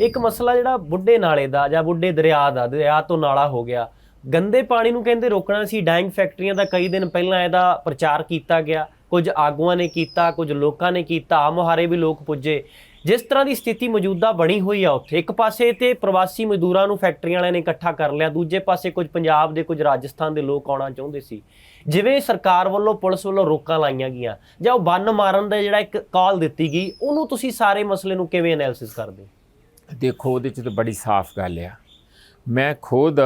ਇੱਕ ਮਸਲਾ ਜਿਹੜਾ ਬੁੱਢੇ ਨਾਲੇ ਦਾ ਜਾਂ ਬੁੱਢੇ ਦਰਿਆ ਦਾ, ਦਰਿਆ ਤੋਂ ਨਾਲਾ ਹੋ ਗਿਆ। ਗੰਦੇ ਪਾਣੀ ਨੂੰ ਕਹਿੰਦੇ ਰੋਕਣਾ ਸੀ ਡਾਈਂਗ ਫੈਕਟਰੀਆਂ ਦਾ ਕਈ ਦਿਨ ਪਹਿਲਾਂ ਇਹਦਾ ਪ੍ਰਚਾਰ ਕੀਤਾ ਗਿਆ। ਕੁਝ ਆਗੂਆਂ ਨੇ ਕੀਤਾ, ਕੁਝ ਲੋਕਾਂ ਨੇ ਕੀਤਾ ਆ ਮੁਹਾਰੇ ਵੀ ਲੋਕ ਪੁੱਜੇ। ਜਿਸ ਤਰ੍ਹਾਂ ਦੀ ਸਥਿਤੀ ਮੌਜੂਦਾ ਬਣੀ ਹੋਈ ਆ ਉੱਥੇ, ਇੱਕ ਪਾਸੇ ਤੇ ਪ੍ਰਵਾਸੀ ਮਜ਼ਦੂਰਾਂ ਨੂੰ ਫੈਕਟਰੀਆਂ ਵਾਲਿਆਂ ਨੇ ਇਕੱਠਾ ਕਰ ਲਿਆ, ਦੂਜੇ ਪਾਸੇ ਕੁਝ ਪੰਜਾਬ ਦੇ, ਕੁਝ ਰਾਜਸਥਾਨ ਦੇ ਲੋਕ ਆਉਣਾ ਚਾਹੁੰਦੇ ਸੀ। ਜਿਵੇਂ ਸਰਕਾਰ ਵੱਲੋਂ ਪੁਲਿਸ ਵੱਲੋਂ ਰੋਕਾਂ ਲਾਈਆਂ ਗਈਆਂ, ਜਾਂ ਉਹ ਬੰਨ ਮਾਰਨ ਦਾ ਜਿਹੜਾ ਇੱਕ ਕਾਲ ਦਿੱਤੀ ਗਈ, ਉਹਨੂੰ ਤੁਸੀਂ ਸਾਰੇ ਮਸਲੇ ਨੂੰ ਕਿਵੇਂ ਐਨਾਲਿਸਿਸ ਕਰਦੇ? ਹੋ? ਦੇਖੋ ਉਹਦੇ ਚ ਤਾਂ ਬੜੀ ਸਾਫ਼ ਗੱਲ ਆ। ਮੈਂ ਖੁਦ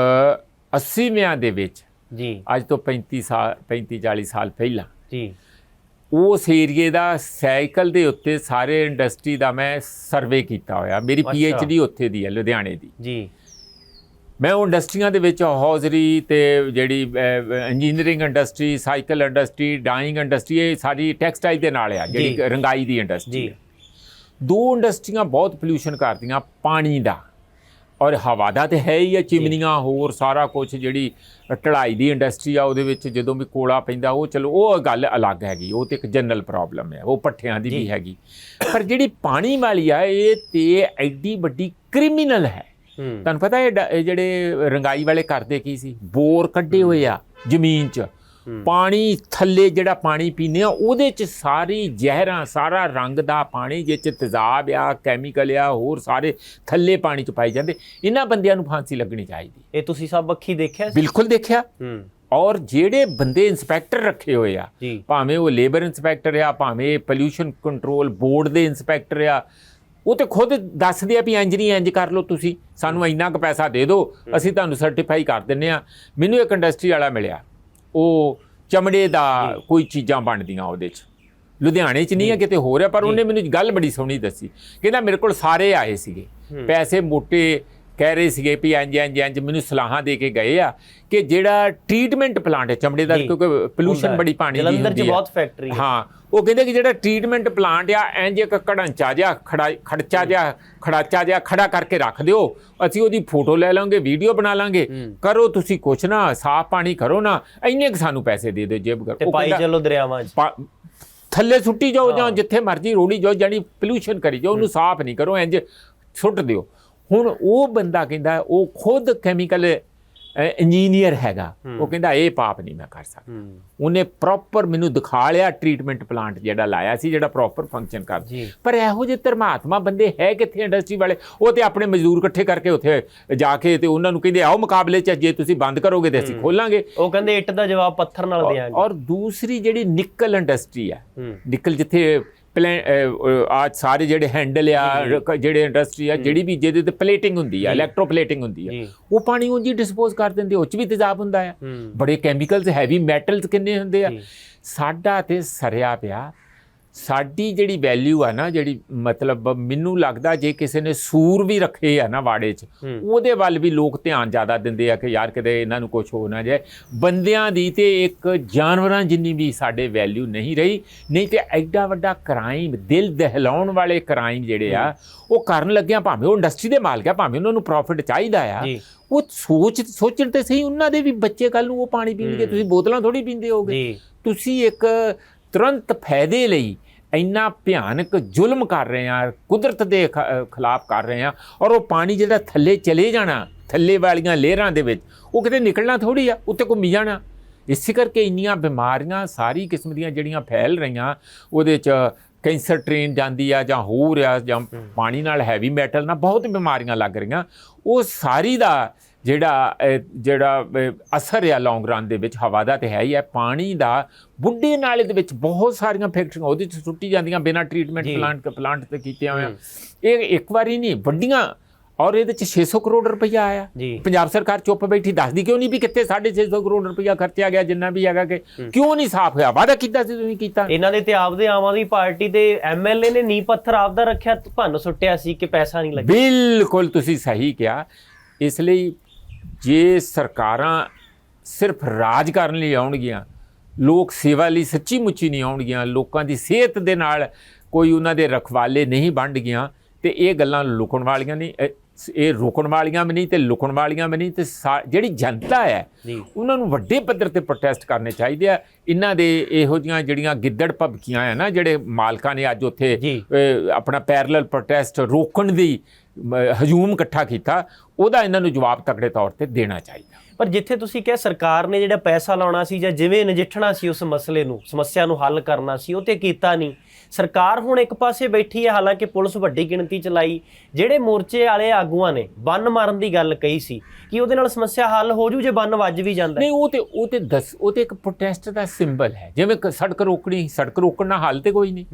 80ਵਿਆਂ ਦੇ ਵਿੱਚ ਜੀ। ਅੱਜ ਤੋਂ 35 ਸਾਲ 35 40 ਸਾਲ ਪਹਿਲਾਂ ਜੀ। ਉਸ ਏਰੀਏ ਦਾ ਸਾਈਕਲ ਦੇ ਉੱਤੇ ਸਾਰੇ ਇੰਡਸਟਰੀ ਦਾ ਮੈਂ ਸਰਵੇ ਕੀਤਾ ਹੋਇਆ। ਮੇਰੀ। ਪੀ ਐਚ ਡੀ ਉੱਥੇ ਦੀ ਹੈ ਲੁਧਿਆਣੇ ਦੀ। ਜੀ। ਮੈਂ ਉਹ ਇੰਡਸਟਰੀਆਂ ਦੇ ਵਿੱਚ ਹੌਜ਼ਰੀ ਤੇ ਜਿਹੜੀ engineering industry cycle industry dyeing industry ਇਹ ਸਾਰੀ ਟੈਕਸਟਾਈਲ ਦੇ ਨਾਲ ਆ। ਜਿਹੜੀ ਰੰਗਾਈ ਦੀ ਇੰਡਸਟਰੀ ਦੋ ਇੰਡਸਟਰੀਆਂ ਬਹੁਤ ਪੋਲੂਸ਼ਨ ਕਰਦੀਆਂ ਪਾਣੀ ਦਾ। ਔਰ ਹਵਾ ਦਾ ਤੇ ਹੈ ਹੀ ਆ ਚਿਮਨੀਆਂ ਹੋਰ ਸਾਰਾ ਕੁਝ ਜਿਹੜੀ ਢਲਾਈ ਦੀ ਇੰਡਸਟਰੀ ਆ ਉਹਦੇ ਵਿੱਚ ਜਦੋਂ ਵੀ ਕੋਲਾ ਪੈਂਦਾ ਉਹ ਚਲੋ ਉਹ ਗੱਲ ਅਲੱਗ ਹੈਗੀ ਉਹ ਤੇ ਇੱਕ ਜਨਰਲ ਪ੍ਰੋਬਲਮ ਹੈ ਉਹ ਪੱਠਿਆਂ ਦੀ। ਵੀ ਹੈਗੀ। ਪਰ ਜਿਹੜੀ ਪਾਣੀ ਵਾਲੀ ਆ ਇਹ ਤੇ ਐਡੀ ਵੱਡੀ ਕ੍ਰਿਮੀਨਲ ਹੈ। ਤੁਹਾਨੂੰ ਪਤਾ ਇਹ ਜਿਹੜੇ ਰੰਗਾਈ ਵਾਲੇ ਕਰਦੇ ਕੀ ਸੀ? ਬੋਰ ਕੱਢੇ ਹੋਏ ਆ ਜ਼ਮੀਨ 'ਚ। ਪਾਣੀ ਥੱਲੇ ਜਿਹੜਾ ਪਾਣੀ ਪੀਂਦੇ ਆ ਉਹਦੇ 'ਚ ਸਾਰੀ ਜ਼ਹਿਰਾਂ ਸਾਰਾ ਰੰਗ ਦਾ ਪਾਣੀ ਜਿਹ 'ਚ ਤੇਜ਼ਾਬ ਆ ਕੈਮੀਕਲ ਆ ਹੋਰ ਸਾਰੇ ਥੱਲੇ ਪਾਣੀ 'ਚ ਪਾਈ ਜਾਂਦੇ। ਇਹਨਾਂ ਬੰਦਿਆਂ ਨੂੰ ਫਾਂਸੀ ਲੱਗਣੀ ਚਾਹੀਦੀ। ਇਹ ਤੁਸੀਂ ਸਭ ਅੱਖੀ ਦੇਖਿਆ ਬਿਲਕੁਲ ਦੇਖਿਆ। ਹੂੰ। ਔਰ ਜਿਹੜੇ ਬੰਦੇ ਇਨਸਪੈਕਟਰ ਰੱਖੇ ਹੋਏ ਆ ਭਾਵੇਂ ਉਹ ਲੇਬਰ ਇਨਸਪੈਕਟਰ ਆ ਭਾਵੇਂ ਪੋਲੂਸ਼ਨ ਕੰਟਰੋਲ ਬੋਰਡ ਦੇ ਇਨਸਪੈਕਟਰ ਆ ਉਹ ਤੇ ਖੁਦ ਦੱਸਦੇ ਆ ਵੀ ਇੰਜ ਨਹੀਂ ਇੰਜ ਕਰ ਲਓ ਤੁਸੀਂ। ਸਾਨੂੰ ਇੰਨਾ ਕੁ ਪੈਸਾ ਦੇ ਦਿਓ ਅਸੀਂ ਤੁਹਾਨੂੰ ਸਰਟੀਫਾਈ ਕਰ ਦਿੰਨੇ ਆ। ਮੈਨੂੰ ਇੱਕ ਇੰਡਸਟਰੀ ਵਾਲਾ ਮਿਲਿਆ। ਉਹ ਚਮੜੇ ਦਾ ਕੋਈ ਚੀਜ਼ਾਂ ਬਣਦੀਆਂ ਉਹਦੇ 'ਚ। ਲੁਧਿਆਣੇ 'ਚ ਨਹੀਂ ਹੈ ਕਿਤੇ ਹੋਰ ਹੈ ਪਰ ਉਹਨੇ ਮੈਨੂੰ ਗੱਲ ਬੜੀ ਸੋਹਣੀ ਦੱਸੀ। ਕਹਿੰਦਾ ਮੇਰੇ ਕੋਲ ਸਾਰੇ ਆਏ ਸੀਗੇ। ਪੈਸੇ ਮੋਟੇ ਕਹਿ ਰਹੇ ਸੀਗੇ ਵੀ ਇੰਜ ਇੰਜ ਇੰਜ ਮੈਨੂੰ ਸਲਾਹਾਂ ਦੇ ਕੇ ਗਏ ਆ ਕਿ ਜਿਹੜਾ ਟ੍ਰੀਟਮੈਂਟ ਪਲਾਂਟ ਹੈ ਚਮੜੇ ਦਾ। ਕਿਉਂਕਿ ਪੋਲੂਸ਼ਨ। ਬੜੀ ਪਾਣੀ ਦੀ ਜਲੰਧਰ 'ਚ ਹੁੰਦੀ ਹੈ। ਬਹੁਤ ਫੈਕਟਰੀ ਹੈ। ਹਾਂ ਉਹ ਕਹਿੰਦੇ ਕਿ ਜਿਹੜਾ ਟ੍ਰੀਟਮੈਂਟ ਪਲਾਂਟ ਆ ਇੰਜ ਇੱਕ ਘੜੰਚਾ ਜਿਹਾ ਖੜਾ ਖੜਚਾ ਜਿਹਾ ਖੜਾਚਾ ਜਿਹਾ ਖੜਾ ਕਰਕੇ ਰੱਖ ਦਿਓ। ਅਸੀਂ ਉਹਦੀ ਫੋਟੋ ਲੈ ਲਾਂਗੇ ਵੀਡੀਓ ਬਣਾ ਲਾਂਗੇ। ਕਰੋ ਤੁਸੀਂ ਕੁਛ ਨਾ ਸਾਫ਼ ਪਾਣੀ ਕਰੋ ਨਾ ਇੰਨੇ ਕੁ ਸਾਨੂੰ ਪੈਸੇ ਦੇ ਦਿਓ ਜੇਬ ਕਰ ਤੇ ਪਾਈ ਚਲੋ ਦਰਿਆਵਾਂ 'ਚ। ਥੱਲੇ ਸੁੱਟੀ ਜਾਓ ਜਾਂ। ਜਿੱਥੇ ਮਰਜ਼ੀ ਰੋੜੀ ਜਾਓ ਜਾਨੀ ਪੋਲੂਸ਼ਨ ਕਰੀ ਜਾਓ ਉਹਨੂੰ ਸਾਫ਼ ਨਹੀਂ ਕਰੋ ਇੰਜ ਸੁੱਟ ਦਿਓ। ਹੁਣ ਉਹ ਬੰਦਾ ਕਹਿੰਦਾ ਉਹ ਖੁਦ ਕੈਮੀਕਲ ਇੰਜੀਨੀਅਰ ਹੈਗਾ। ਉਹ ਕਹਿੰਦਾ ਇਹ ਪਾਪ ਨਹੀਂ ਮੈਂ ਕਰ ਸਕਦਾ। ਉਹਨੇ ਪ੍ਰੋਪਰ ਮੈਨੂੰ ਦਿਖਾ ਲਿਆ ਟ੍ਰੀਟਮੈਂਟ ਪਲਾਂਟ ਜਿਹੜਾ ਲਾਇਆ ਸੀ ਜਿਹੜਾ ਪ੍ਰੋਪਰ ਫੰਕਸ਼ਨ ਕਰਦਾ ਜੀ। ਪਰ ਇਹੋ ਜਿਹੇ ਧਰਮਾਤਮਾ ਬੰਦੇ ਹੈ ਕਿੱਥੇ ਇੰਡਸਟਰੀ ਵਾਲੇ? ਉਹ ਤੇ ਆਪਣੇ ਮਜ਼ਦੂਰ ਇਕੱਠੇ ਕਰਕੇ ਉੱਥੇ ਜਾ ਕੇ ਤੇ ਉਹਨਾਂ ਨੂੰ ਕਹਿੰਦੇ ਆਓ ਮੁਕਾਬਲੇ 'ਚ ਜੇ ਤੁਸੀਂ ਬੰਦ ਕਰੋਗੇ ਤੇ ਅਸੀਂ ਖੋਲਾਂਗੇ। ਉਹ ਕਹਿੰਦੇ ਇੱਟ ਦਾ ਜਵਾਬ ਪੱਥਰ ਨਾਲ ਦੇਾਂਗੇ ਔਰ ਦੂਸਰੀ ਜਿਹੜੀ ਨਿਕਲ ਇੰਡਸਟਰੀ ਆ ਹੂੰ। ਨਿਕਲ ਜਿੱਥੇ ਆ ਸਾਰੇ ਜਿਹੜੇ ਹੈਂਡਲ ਆ ਜਿਹੜੇ ਇੰਡਸਟਰੀ ਆ ਜਿਹੜੀ ਵੀ ਜਿਹਦੇ ਤੇ ਪਲੇਟਿੰਗ ਹੁੰਦੀ ਆ ਇਲੈਕਟ੍ਰੋ ਪਲੇਟਿੰਗ ਹੁੰਦੀ ਆ ਉਹ ਪਾਣੀ ਉਂਝ ਹੀ ਡਿਸਪੋਜ਼ ਕਰ ਦਿੰਦੇ ਉਹ ਚ ਵੀ ਤੇਜ਼ਾਬ ਹੁੰਦਾ ਆ। ਬੜੇ ਕੈਮੀਕਲਸ ਹੈਵੀ ਮੈਟਲਸ ਕਿੰਨੇ ਹੁੰਦੇ ਆ। ਸਾਡਾ ਤੇ ਸਰਿਆ ਪਿਆ ਸਾਡੀ ਜਿਹੜੀ ਵੈਲਿਊ ਆ ਨਾ ਜਿਹੜੀ ਮਤਲਬ ਮੈਨੂੰ ਲੱਗਦਾ ਜੇ ਕਿਸੇ ਨੇ ਸੂਰ ਵੀ ਰੱਖੇ ਆ ਨਾ ਵਾੜੇ 'ਚ। ਉਹਦੇ ਵੱਲ ਵੀ ਲੋਕ ਧਿਆਨ ਜ਼ਿਆਦਾ ਦਿੰਦੇ ਆ ਕਿ ਯਾਰ ਕਿਤੇ ਇਹਨਾਂ ਨੂੰ ਕੁਝ ਹੋ ਨਾ ਜਾਏ। ਬੰਦਿਆਂ ਦੀ ਤੇ ਇੱਕ ਜਾਨਵਰਾਂ ਜਿੰਨੀ ਵੀ ਸਾਡੇ ਵੈਲਿਊ ਨਹੀਂ ਰਹੀ ਨਹੀਂ ਤੇ ਐਡਾ ਵੱਡਾ ਕ੍ਰਾਈਮ ਦਿਲ ਦਹਿਲਾਉਣ ਵਾਲੇ ਕ੍ਰਾਈਮ ਜਿਹੜੇ ਆ ਉਹ ਕਰਨ ਲੱਗਿਆ ਭਾਵੇਂ ਉਹ ਇੰਡਸਟਰੀ ਦੇ ਮਾਲਕ ਆ ਭਾਵੇਂ ਉਹਨਾਂ ਨੂੰ ਪ੍ਰੋਫਿਟ ਚਾਹੀਦਾ ਆ। ਉਹ ਸੋਚ ਸੋਚਣ ਤੇ ਸਹੀ ਉਹਨਾਂ ਦੇ ਵੀ ਬੱਚੇ ਕੱਲ ਨੂੰ ਉਹ ਪਾਣੀ ਪੀਣਗੇ ਤੁਸੀਂ ਬੋਤਲਾਂ ਥੋੜੀ ਪੀਂਦੇ ਹੋਗੇ। ਤੁਸੀਂ ਇੱਕ ਤੁਰੰਤ ਫਾਇਦੇ ਲਈ ਇੰਨਾ ਭਿਆਨਕ ਜ਼ੁਲਮ ਕਰ ਰਹੇ ਆ ਕੁਦਰਤ ਦੇ ਖਿਲਾਫ ਕਰ ਰਹੇ ਆ ਔਰ ਉਹ ਪਾਣੀ ਜਿਹੜਾ ਥੱਲੇ ਚਲੇ ਜਾਣਾ ਥੱਲੇ ਵਾਲੀਆਂ ਲੇਅਰਾਂ ਦੇ ਵਿੱਚ ਉਹ ਕਿਤੇ ਨਿਕਲਣਾ ਥੋੜੀ ਆ ਉੱਤੇ ਘੁੰਮੀ ਜਾਣਾ। ਇਸੇ ਕਰਕੇ ਇੰਨੀਆਂ ਬਿਮਾਰੀਆਂ ਸਾਰੀ ਕਿਸਮ ਦੀਆਂ ਜਿਹੜੀਆਂ ਫੈਲ ਰਹੀਆਂ ਉਹਦੇ ਚ ਕੈਂਸਰ ਟ੍ਰੇਨ ਜਾਂਦੀ ਆ ਜਾਂ ਹੋਰ ਆ ਜਾਂ ਪਾਣੀ ਨਾਲ ਹੈਵੀ ਮੈਟਲ ਨਾਲ ਬਹੁਤ ਬਿਮਾਰੀਆਂ ਲੱਗ ਰਹੀਆਂ ਉਹ ਸਾਰੀ ਦਾ ਜਿਹੜਾ ਜਿਹੜਾ ਅਸਰ ਆ ਲੌਂਗ ਰਨ ਦੇ ਵਿੱਚ ਹਵਾ ਦਾ ਤੇ ਹੈ ਹੀ ਹੈ ਪਾਣੀ ਦਾ ਬੁੱਢੇ ਨਾਲੇ ਦੇ ਵਿੱਚ ਬਹੁਤ ਸਾਰੀਆਂ ਫੈਕਟਰੀਆਂ ਉਹਦੇ ਚ ਸੁੱਟੀ ਜਾਂਦੀਆਂ ਬਿਨਾਂ ਟ੍ਰੀਟਮੈਂਟ। ਪਲਾਂਟ ਪਲਾਂਟ ਤੇ ਕੀਤਿਆਂ ਹੋਇਆਂ ਹੂੰ। ਇਹ ਇੱਕ ਵਾਰੀ ਨਹੀਂ ਵੱਡੀਆਂ ਔਰ ਇਹਦੇ ਚ 600 ਕਰੋੜ ਰੁਪਈਆ ਆਇਆ। ਜੀ। ਪੰਜਾਬ ਸਰਕਾਰ ਚੁੱਪ ਬੈਠੀ ਦੱਸਦੀ ਕਿਉਂ ਨਹੀਂ ਵੀ ਕਿੱਥੇ 650 ਕਰੋੜ ਰੁਪਈਆ ਖਰਚਿਆ ਗਿਆ ਜਿੰਨਾ ਵੀ ਹੈਗਾ ਕਿ ਕਿਉਂ ਨਹੀਂ ਸਾਫ਼ ਹੋਇਆ? ਵਾਅਦਾ ਕੀਤਾ ਸੀ ਤੁਸੀਂ ਕੀਤਾ। ਇਹਨਾਂ ਦੇ ਤੇ ਆਪਦੇ ਆਮ ਆਦਮੀ ਪਾਰਟੀ ਦੇ ਐਮਐਲਏ ਨੇ ਨੀ ਪੱਥਰ ਆਪਦਾ ਰੱਖਿਆ ਭੰਨ ਸੁੱਟਿਆ ਸੀ ਕਿ ਪੈਸਾ ਨਹੀਂ ਲੱਗਿਆ। ਬਿਲਕੁਲ ਤੁਸੀਂ ਸਹੀ ਕਿਹਾ। ਇਸ ਲਈ ਜੇ ਸਰਕਾਰਾਂ ਸਿਰਫ ਰਾਜ ਕਰਨ ਲਈ ਆਉਣਗੀਆਂ, ਲੋਕ ਸੇਵਾ ਲਈ ਸੱਚੀ ਮੁੱਚੀ ਨਹੀਂ ਆਉਣਗੀਆਂ, ਲੋਕਾਂ ਦੀ ਸਿਹਤ ਦੇ ਨਾਲ ਕੋਈ ਉਹਨਾਂ ਦੇ ਰਖਵਾਲੇ ਨਹੀਂ ਬਣ ਗਈਆਂ ਤੇ ਇਹ ਗੱਲਾਂ ਲੁਕਣ ਵਾਲੀਆਂ ਨਹੀਂ ਇਹ ਰੋਕਣ ਵਾਲੀਆਂ ਵੀ ਨਹੀਂ ਤੇ ਲੁਕਣ ਵਾਲੀਆਂ ਵੀ ਨਹੀਂ ਤੇ ਜਿਹੜੀ ਜਨਤਾ ਹੈ ਉਹਨਾਂ ਨੂੰ ਵੱਡੇ ਪੱਧਰ ਤੇ ਪ੍ਰੋਟੈਸਟ ਕਰਨੇ ਚਾਹੀਦੇ ਆ। ਇਹਨਾਂ ਦੇ ਇਹੋ ਜੀਆਂ ਜਿਹੜੀਆਂ ਗਿੱਦੜ ਭਬਕੀਆਂ ਆ ਨਾ ਜਿਹੜੇ ਮਾਲਕਾਂ ਨੇ ਅੱਜ ਉੱਥੇ ਆਪਣਾ ਪੈਰਲਲ ਪ੍ਰੋਟੈਸਟ ਰੋਕਣ ਦੀ ਹਜੂਮ ਇਕੱਠਾ ਕੀਤਾ ਉਹਦਾ ਇਹਨਾਂ ਨੂੰ ਜਵਾਬ ਤਕੜੇ ਤੌਰ ਤੇ ਦੇਣਾ ਚਾਹੀਦਾ। ਪਰ ਜਿੱਥੇ ਤੁਸੀਂ ਕਿਹਾ ਸਰਕਾਰ ਨੇ ਜਿਹੜਾ ਪੈਸਾ ਲਾਉਣਾ ਸੀ ਜਾਂ ਜਿਵੇਂ ਨਜਿੱਠਣਾ ਸੀ ਉਸ ਮਸਲੇ ਨੂੰ ਸਮੱਸਿਆ ਨੂੰ ਹੱਲ ਕਰਨਾ ਸੀ ਉਹ ਤੇ ਕੀਤਾ ਨਹੀਂ। ਸਰਕਾਰ ਹੁਣ ਇੱਕ ਪਾਸੇ ਬੈਠੀ ਹੈ ਹਾਲਾਂਕਿ ਪੁਲਿਸ ਵੱਡੀ ਗਿਣਤੀ ਚ ਲਾਈ ਜਿਹੜੇ ਮੋਰਚੇ ਵਾਲੇ ਆਗੂਆਂ ਨੇ ਬੰਨ ਮਾਰਨ ਦੀ ਗੱਲ ਕਹੀ ਸੀ। ਕਿ ਉਹਦੇ ਨਾਲ ਸਮੱਸਿਆ ਹੱਲ ਹੋ ਜੂ ਜੇ ਬੰਨ ਵੱਜ ਵੀ ਜਾਂਦਾ। ਨਹੀਂ ਉਹ ਤੇ ਉਹ ਤੇ ਦੱਸ ਉਹ ਤੇ ਇੱਕ ਪ੍ਰੋਟੈਸਟ ਦਾ ਸਿੰਬਲ ਹੈ। ਜਿਵੇਂ ਸੜਕ ਰੋਕਣੀ ਸੜਕ ਰੋਕਣ ਨਾਲ ਹੱਲ ਤੇ ਕੋਈ ਨਹੀਂ।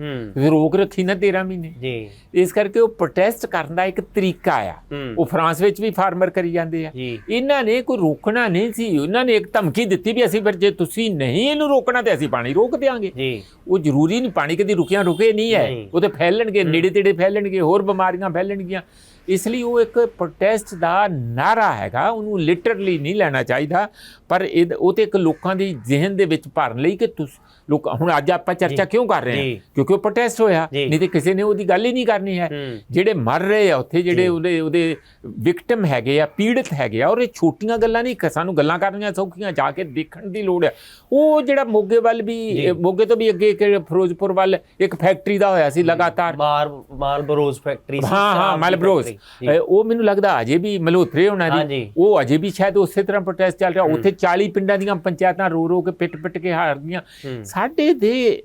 ਰੋਕ ਰੱਖੀ ਨਾ 13 ਮਹੀਨੇ। ਜੀ। ਇਸ ਕਰਕੇ ਉਹ ਪ੍ਰੋਟੈਸਟ ਕਰਨ ਦਾ ਇੱਕ ਤਰੀਕਾ ਆ। ਉਹ ਫਰਾਂਸ ਵਿੱਚ ਵੀ ਫਾਰਮਰ ਕਰੀ ਜਾਂਦੇ ਆ। ਇਹਨਾਂ ਨੇ ਕੋਈ ਰੋਕਣਾ ਨਹੀਂ ਸੀ। ਉਹਨਾਂ ਨੇ ਇੱਕ ਧਮਕੀ ਦਿੱਤੀ ਵੀ ਅਸੀਂ ਫਿਰ ਜੇ ਤੁਸੀਂ ਨਹੀਂ ਇਹਨੂੰ ਰੋਕਣਾ ਤੇ ਅਸੀਂ ਪਾਣੀ ਰੋਕ ਦੇਵਾਂਗੇ ਜੀ। ਉਹ ਜ਼ਰੂਰੀ ਨਹੀਂ ਪਾਣੀ ਕਦੀ ਰੁਕਿਆ ਰੁਕੇ ਨਹੀਂ ਹੈ। ਉਹ ਤੇ ਫੈਲਣਗੇ ਨੇੜੇ ਤੇੜੇ ਫੈਲਣਗੇ ਹੋਰ ਬਿਮਾਰੀਆਂ ਫੈਲਣਗੀਆਂ। ਇਸ ਲਈ ਉਹ ਇੱਕ ਪ੍ਰੋਟੈਸਟ ਦਾ ਨਾਰਾ ਹੈਗਾ ਉਹਨੂੰ ਲਿਟਰਲੀ ਨਹੀਂ ਲੈਣਾ ਚਾਹੀਦਾ ਪਰ ਇਹ ਉਹ ਤੇ ਇੱਕ ਲੋਕਾਂ ਦੀ ਜ਼ਿਹਨ ਦੇ ਵਿੱਚ ਭਰਨ ਲਈ ਕਿ ਤੁਸੀਂ ਲੋਕ ਹੁਣ ਅੱਜ ਆਪਾਂ ਚਰਚਾ ਕਿਉਂ ਕਰ ਰਹੇ। ਹਾਂ? ਕਿਉਂਕਿ ਉਹ ਪ੍ਰੋਟੈਸਟ ਹੋਇਆ। ਨਹੀਂ ਤੇ ਕਿਸੇ ਨੇ ਉਹਦੀ ਗੱਲ ਹੀ ਨਹੀਂ ਕਰਨੀ ਹੈ। ਜਿਹੜੇ ਮਰ ਰਹੇ ਆ ਉੱਥੇ ਜਿਹੜੇ। ਉਹਦੇ ਉਹਦੇ ਵਿਕਟਮ ਹੈਗੇ ਆ ਪੀੜਤ ਹੈਗੇ ਆ ਔਰ ਇਹ ਛੋਟੀਆਂ ਗੱਲਾਂ ਨਹੀਂ ਕ- ਸਾਨੂੰ ਗੱਲਾਂ ਕਰਨੀਆਂ ਸੌਖੀਆਂ ਜਾ ਕੇ ਦੇਖਣ ਦੀ ਲੋੜ ਹੈ। ਉਹ ਜਿਹੜਾ ਮੋਗੇ ਵੱਲ ਵੀ ਮੋਗੇ ਤੋਂ ਵੀ ਅੱਗੇ ਇੱਕ ਫਿਰੋਜ਼ਪੁਰ ਵੱਲ ਇੱਕ ਫੈਕਟਰੀ ਦਾ ਹੋਇਆ ਸੀ ਲਗਾਤਾਰ। ਮਾਰ ਮਾਲਬਰੋਜ਼ ਫੈਕਟਰੀ ਸੀ, ਹਾਂ ਹਾਂ ਸ਼ਰਾਬ ਉਹ ਮੈਨੂੰ ਲੱਗਦਾ ਅਜੇ ਵੀ ਮਲਹੋਤਰੇ ਹੋਣਾ। ਦੀ। ਉਹ ਅਜੇ ਵੀ ਸ਼ਾਇਦ ਉਸੇ ਤਰ੍ਹਾਂ ਪ੍ਰੋਟੈਸਟ ਚੱਲ ਰਿਹਾ। ਉੱਥੇ 40 ਪਿੰਡਾਂ ਦੀਆਂ ਪੰਚਾਇਤਾਂ ਰੋ ਰੋ ਕੇ ਪਿੱਟ ਪਿੱਟ ਕੇ ਹਾਰਦੀਆਂ। ਸਾਡੇ ਦੇ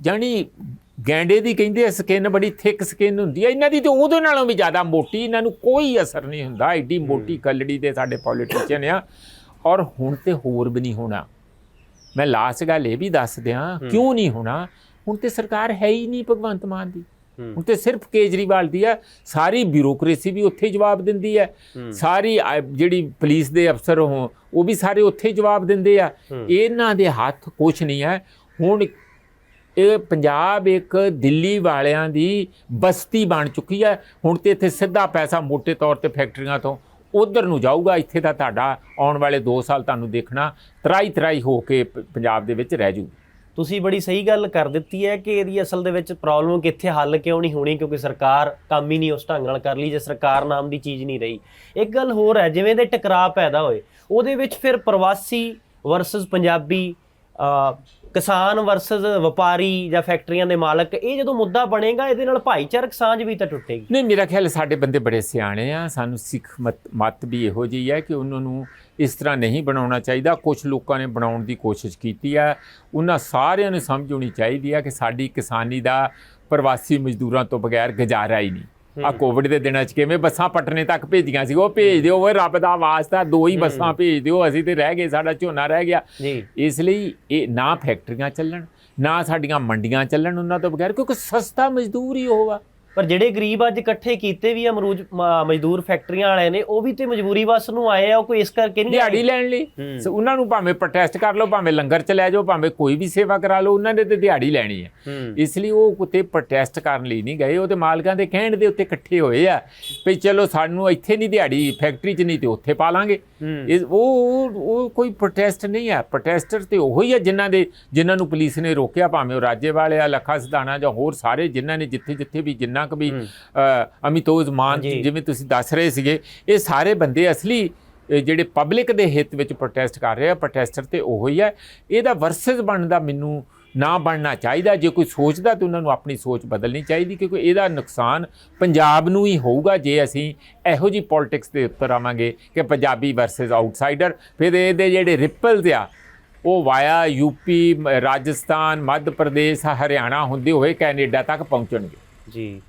ਜਾਣੀ ਗੈਂਡੇ ਦੀ ਕਹਿੰਦੇ ਸਕਿਨ ਬੜੀ ਥਿਕ ਸਕਿਨ ਹੁੰਦੀ ਹੈ ਇਹਨਾਂ ਦੀ ਤੇ ਉਹਦੇ ਨਾਲੋਂ ਵੀ ਜ਼ਿਆਦਾ ਮੋਟੀ ਇਹਨਾਂ ਨੂੰ ਕੋਈ ਅਸਰ ਨਹੀਂ ਹੁੰਦਾ। ਐਡੀ ਮੋਟੀ ਕਲੜੀ ਦੇ ਸਾਡੇ ਪੋਲੀਟੀਸ਼ੀਅਨ ਆ। ਔਰ ਹੁਣ ਤੇ ਹੋਰ ਵੀ ਨਹੀਂ ਹੋਣਾ। ਮੈਂ ਲਾਸਟ ਗੱਲ ਇਹ ਵੀ ਦੱਸ ਦਿਆਂ ਕਿਉਂ ਨਹੀਂ ਹੋਣਾ? ਹੁਣ ਤੇ ਸਰਕਾਰ ਹੈ ਹੀ ਨਹੀਂ ਭਗਵੰਤ ਮਾਨ ਦੀ। ਹੁਣ ਤੇ ਸਿਰਫ ਕੇਜਰੀਵਾਲ ਦੀ ਹੈ ਸਾਰੀ ਬਿਊਰੋਕ੍ਰੇਸੀ ਵੀ ਉੱਥੇ ਜਵਾਬ ਦਿੰਦੀ ਹੈ। ਸਾਰੀ ਜਿਹੜੀ ਪੁਲਿਸ ਦੇ ਅਫਸਰ ਹੋ ਉਹ ਵੀ ਸਾਰੇ ਉੱਥੇ ਜਵਾਬ ਦਿੰਦੇ ਆ। ਇਹਨਾਂ ਦੇ ਹੱਥ ਕੁਝ ਨਹੀਂ ਹੈ। ਹੁਣ ਇਹ ਪੰਜਾਬ ਇੱਕ ਦਿੱਲੀ ਵਾਲਿਆਂ ਦੀ ਬਸਤੀ ਬਣ ਚੁੱਕੀ ਹੈ। ਹੁਣ ਤੇ ਇੱਥੇ ਸਿੱਧਾ ਪੈਸਾ ਮੋٹے ਤੌਰ ਤੇ ਫੈਕਟਰੀਆਂ ਤੋਂ ਉਧਰ ਨੂੰ ਜਾਊਗਾ। ਇੱਥੇ ਦਾ ਤੁਹਾਡਾ ਆਉਣ ਵਾਲੇ 2 ਸਾਲ ਤੁਹਾਨੂੰ ਦੇਖਣਾ ਤਰਾਈ ਤਰਾਈ ਹੋ ਕੇ ਪੰਜਾਬ ਦੇ ਵਿੱਚ ਰਹਿ ਜੂ ਤੁਸੀਂ ਬੜੀ ਸਹੀ ਗੱਲ ਕਰ ਦਿੱਤੀ ਹੈ ਕਿ ਇਹਦੀ ਅਸਲ ਦੇ ਵਿੱਚ ਪ੍ਰੋਬਲਮ ਕਿੱਥੇ ਹੱਲ ਕਿਉਂ ਨਹੀਂ ਹੋਣੀ, ਕਿਉਂਕਿ ਸਰਕਾਰ ਕੰਮ ਹੀ ਨਹੀਂ ਉਸ ਢੰਗ ਨਾਲ ਕਰ ਲਈ, ਜੇ ਸਰਕਾਰ ਨਾਮ ਦੀ ਚੀਜ਼ ਨਹੀਂ ਰਹੀ। ਇੱਕ ਗੱਲ ਹੋਰ ਹੈ, ਜਿਵੇਂ ਦੇ ਟਕਰਾਅ ਪੈਦਾ ਹੋਏ, ਉਹਦੇ ਵਿੱਚ ਫਿਰ ਪ੍ਰਵਾਸੀ ਵਰਸਸ ਪੰਜਾਬੀ ਕਿਸਾਨ ਵਰਸਸ ਵਪਾਰੀ ਜਾਂ ਫੈਕਟਰੀਆਂ ਦੇ ਮਾਲਕ, ਇਹ ਜਦੋਂ ਮੁੱਦਾ ਬਣੇਗਾ, ਇਹਦੇ ਨਾਲ ਭਾਈਚਾਰਕ ਸਾਂਝ ਵੀ ਤਾਂ ਟੁੱਟੇਗੀ। ਨਹੀਂ, ਮੇਰਾ ਖਿਆਲ ਸਾਡੇ ਬੰਦੇ ਬੜੇ ਸਿਆਣੇ ਆ, ਸਾਨੂੰ ਸਿੱਖ ਮਤ ਮਤ ਵੀ ਇਹੋ ਜਿਹੀ ਹੈ ਕਿ ਉਹਨਾਂ ਨੂੰ ਇਸ ਤਰ੍ਹਾਂ ਨਹੀਂ ਬਣਾਉਣਾ ਚਾਹੀਦਾ। ਕੁਝ ਲੋਕਾਂ ਨੇ ਬਣਾਉਣ ਦੀ ਕੋਸ਼ਿਸ਼ ਕੀਤੀ ਹੈ ਉਹਨਾਂ ਸਾਰਿਆਂ ਨੂੰ ਸਮਝ ਹੋਣੀ ਚਾਹੀਦੀ ਹੈ ਕਿ ਸਾਡੀ ਕਿਸਾਨੀ ਦਾ ਪ੍ਰਵਾਸੀ ਮਜ਼ਦੂਰਾਂ ਤੋਂ ਬਗੈਰ ਗੁਜ਼ਾਰਾ ਹੀ ਨਹੀਂ। ਆ ਕੋਵਿਡ ਦੇ ਦਿਨਾਂ 'ਚ ਕਿਵੇਂ ਬੱਸਾਂ ਪਟਨੇ ਤੱਕ ਭੇਜੀਆਂ ਸੀ ਉਹ ਭੇਜ ਦਿਓ ਓਏ ਰੱਬ ਦਾ ਵਾਸਤਾ ਦੋ ਹੀ ਬੱਸਾਂ ਭੇਜ ਦਿਓ ਅਸੀਂ ਤੇ ਰਹਿ ਗਏ ਸਾਡਾ ਝੋਨਾ ਰਹਿ ਗਿਆ। ਇਸ ਲਈ ਇਹ ਨਾ ਫੈਕਟਰੀਆਂ ਚੱਲਣ ਨਾ ਸਾਡੀਆਂ ਮੰਡੀਆਂ ਚੱਲਣ ਉਹਨਾਂ ਤੋਂ ਬਗੈਰ ਕਿਉਂਕਿ ਸਸਤਾ ਮਜ਼ਦੂਰ ਹੀ ਆ। ਪਰ ਜਿਹੜੇ ਗਰੀਬ ਅੱਜ ਇਕੱਠੇ ਕੀਤੇ ਵੀ ਆ ਮਰੂਜ ਮਜ਼ਦੂਰ ਫੈਕਟਰੀਆਂ ਵਾਲੇ ਨੇ ਉਹ ਵੀ ਤੇ ਮਜਬੂਰੀ ਵਸ ਨੂੰ ਆਏ ਆ ਉਹ ਕੋਈ ਇਸ ਕਰਕੇ ਨਹੀਂ ਦਿਹਾੜੀ। ਲੈਣ ਲਈ। ਸੋ ਉਹਨਾਂ ਨੂੰ ਭਾਵੇਂ ਪ੍ਰੋਟੈਸਟ ਕਰ ਲਓ ਭਾਵੇਂ ਲੰਗਰ ਚ ਲੈ ਜਾਓ ਭਾਵੇਂ ਕੋਈ ਵੀ ਸੇਵਾ ਕਰਾ ਲਓ ਉਹਨਾਂ ਨੇ ਤੇ ਦਿਹਾੜੀ ਲੈਣੀ ਹੈ। ਇਸ ਲਈ ਉਹ ਕੁੱਤੇ ਪ੍ਰੋਟੈਸਟ ਕਰਨ ਲਈ ਨਹੀਂ ਗਏ। ਉਹ ਤੇ ਮਾਲਕਾਂ ਦੇ ਕਹਿਣ ਦੇ ਉੱਤੇ ਇਕੱਠੇ ਹੋਏ ਆ ਵੀ ਚਲੋ ਸਾਨੂੰ ਇੱਥੇ ਨਹੀਂ ਦਿਹਾੜੀ ਫੈਕਟਰੀ 'ਚ ਨਹੀਂ ਤੇ ਉੱਥੇ ਪਾ ਲਾਂਗੇ। ਇਸ ਉਹ ਉਹ ਕੋਈ ਪ੍ਰੋਟੈਸਟ ਨਹੀਂ ਹੈ ਪ੍ਰੋਟੈਸਟਰ ਤੇ ਉਹੋ ਹੀ ਆ ਜਿਨ੍ਹਾਂ ਦੇ ਜਿਨ੍ਹਾਂ ਨੂੰ ਪੁਲਿਸ ਨੇ ਰੋਕਿਆ ਭਾਵੇਂ ਉਹ ਰਾਜੇ ਵਾਲੇ ਆ ਲੱਖਾ ਸਿਧਾਣਾ ਜਾਂ ਹੋਰ ਸਾਰੇ ਜਿਨ੍ਹਾਂ ਨੇ ਜਿੱਥੇ ਜਿੱਥੇ ਵੀ ਜਿੰਨਾ ਕੁ ਵੀ ਅਮਿਤੋਜ ਮਾਨ। ਜਿਵੇਂ ਤੁਸੀਂ ਦੱਸ ਰਹੇ ਸੀਗੇ ਇਹ ਸਾਰੇ ਬੰਦੇ ਅਸਲੀ ਜਿਹੜੇ ਪਬਲਿਕ ਦੇ ਹਿੱਤ ਵਿੱਚ ਪ੍ਰੋਟੈਸਟ ਕਰ ਰਹੇ ਆ ਪ੍ਰੋਟੈਸਟਰ ਤੇ ਉਹੋ ਹੀ ਹੈ ਇਹਦਾ ਵਰਸਸ ਬਣਨ ਦਾ ਮੈਨੂੰ ਨਾ ਬਣਨਾ ਚਾਹੀਦਾ। ਜੇ ਕੋਈ ਸੋਚਦਾ ਤੇ ਉਹਨਾਂ ਨੂੰ ਆਪਣੀ ਸੋਚ ਬਦਲਣੀ ਚਾਹੀਦੀ ਕਿਉਂਕਿ ਇਹਦਾ ਨੁਕਸਾਨ ਪੰਜਾਬ ਨੂੰ ਹੀ ਹੋਊਗਾ ਜੇ ਅਸੀਂ ਇਹੋ ਜੀ ਪੋਲਿਟਿਕਸ ਦੇ ਉੱਤਰ ਆਵਾਂਗੇ ਕਿ ਪੰਜਾਬੀ ਵਰਸਸ ਆਊਟਸਾਈਡਰ ਫਿਰ ਇਹਦੇ ਜਿਹੜੇ ਰਿਪਲਸ ਆ ਉਹ ਵਾਇਆ ਯੂਪੀ ਰਾਜਸਥਾਨ ਮੱਧ ਪ੍ਰਦੇਸ਼ ਹਰਿਆਣਾ ਹੁੰਦੇ ਹੋਏ ਕੈਨੇਡਾ ਤੱਕ ਪਹੁੰਚਣਗੇ। ਜੀ।